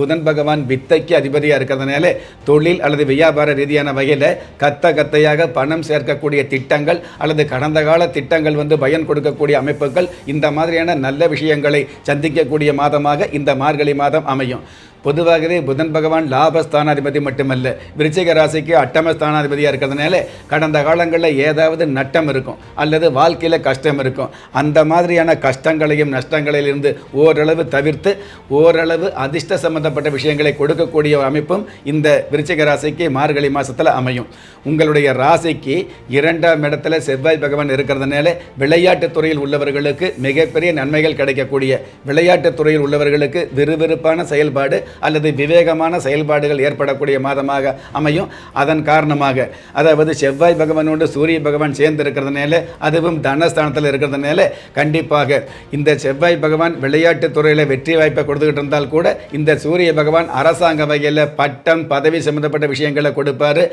புதன் பகவான் வித்தைக்கு அதிபதியாக இருக்கிறதுனால தொழில் அல்லது வியாபார ரீதியான வகையில் கத்த கத்தையாக பணம் சேர்க்கக்கூடிய திட்டங்கள் அல்லது கடந்த கால திட்டங்கள் வந்து பயன் கொடுக்கக்கூடிய அமைப்புகள் இந்த மாதிரியான நல்ல விஷயங்களை சந்திக்கக்கூடிய மாதமாக இந்த மார்கழி மாதம் அமையும். பொதுவாகவே புதன் பகவான் லாபஸ்தானாதிபதி மட்டுமல்ல விருச்சிக ராசிக்கு அட்டமஸ்தானாதிபதியாக இருக்கிறதுனால கடந்த காலங்களில் ஏதாவது நட்டம் இருக்கும் அல்லது வாழ்க்கையில் கஷ்டம் இருக்கும். அந்த மாதிரியான கஷ்டங்களையும் நஷ்டங்களிலிருந்து ஓரளவு தவிர்த்து ஓரளவு அதிர்ஷ்ட சம்பந்தப்பட்ட விஷயங்களை கொடுக்கக்கூடிய அமைப்பும் இந்த விருச்சிக ராசிக்கு மார்கழி மாதத்தில் அமையும். உங்களுடைய ராசிக்கு இரண்டாம் இடத்துல செவ்வாய் பகவான் இருக்கிறதுனால விளையாட்டுத் துறையில் உள்ளவர்களுக்கு மிகப்பெரிய நன்மைகள் கிடைக்கக்கூடிய விளையாட்டுத் துறையில் உள்ளவர்களுக்கு விறுவிறுப்பான செயல்பாடு அல்லது விவேகமான செயல்பாடுகள் ஏற்படக்கூடிய மாதமாக அமையும். அதன் காரணமாக அதாவது செவ்வாய் பகவானோடு சூரிய பகவான் சேர்ந்து இருக்கிறதுனால அதுவும் தனஸ்தானத்தில் இருக்கிறதுனால கண்டிப்பாக இந்த செவ்வாய் பகவான் விளையாட்டுத் துறையில் வெற்றி வாய்ப்பை கொடுத்துக்கிட்டு இருந்தால் கூட இந்த சூரிய பகவான் அரசாங்க வகையில் பட்டம் பதவி சம்பந்தப்பட்ட விஷயங்களை கொடுப்பார்.